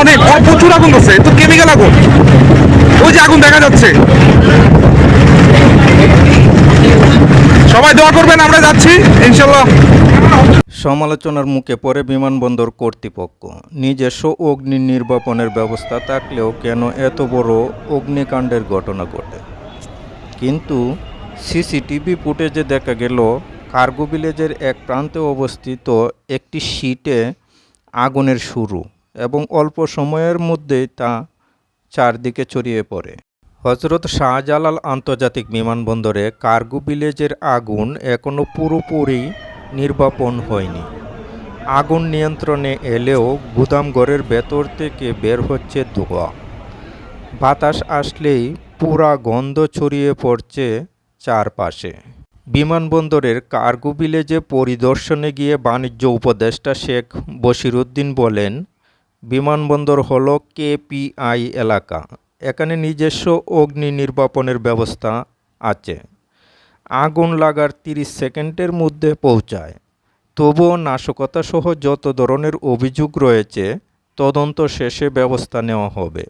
অনেক প্রচুর আগুন ধরছে কেমিক্যাল আগুন। ওই যে আগুন দেখা যাচ্ছে। সবাই দোয়া করবেন, আমরা যাচ্ছি, ইনশাল্লাহ। সমালোচনার মুখে পড়ে বিমানবন্দর কর্তৃপক্ষ। নিজস্ব অগ্নি নির্বাপনের ব্যবস্থা থাকলেও কেন এত বড় অগ্নিকাণ্ডের ঘটনা ঘটে? কিন্তু সিসিটিভি ফুটেজে দেখা গেল, কার্গো ভিলেজের এক প্রান্তে অবস্থিত একটি শীটে আগুনের শুরু। এবং অল্প সময়ের মধ্যেই তা চারদিকে ছড়িয়ে পড়ে। হজরত শাহজালাল আন্তর্জাতিক বিমানবন্দরে কার্গো ভিলেজের আগুন এখনও পুরোপুরি নির্বাপন হয়নি। আগুন নিয়ন্ত্রণে এলেও গুদামঘরের ভেতর থেকে বের হচ্ছে ধোঁয়া। বাতাস আসলেই পুরা গন্ধ ছড়িয়ে পড়ছে চারপাশে। বিমানবন্দরের কার্গো ভিলেজে পরিদর্শনে গিয়ে বাণিজ্য উপদেষ্টা শেখ বশিরুদ্দিন বলেন বিমানবন্দর হল কেপিআই এলাকা। এখানে নিজস্ব অগ্নি নির্বাপনের ব্যবস্থা আছে। আগুন লাগার তিরিশ সেকেন্ডের মধ্যে পৌঁছায়। তবুও নাশকতাসহ যত ধরনের অভিযোগ রয়েছে, তদন্ত শেষে ব্যবস্থা নেওয়া হবে।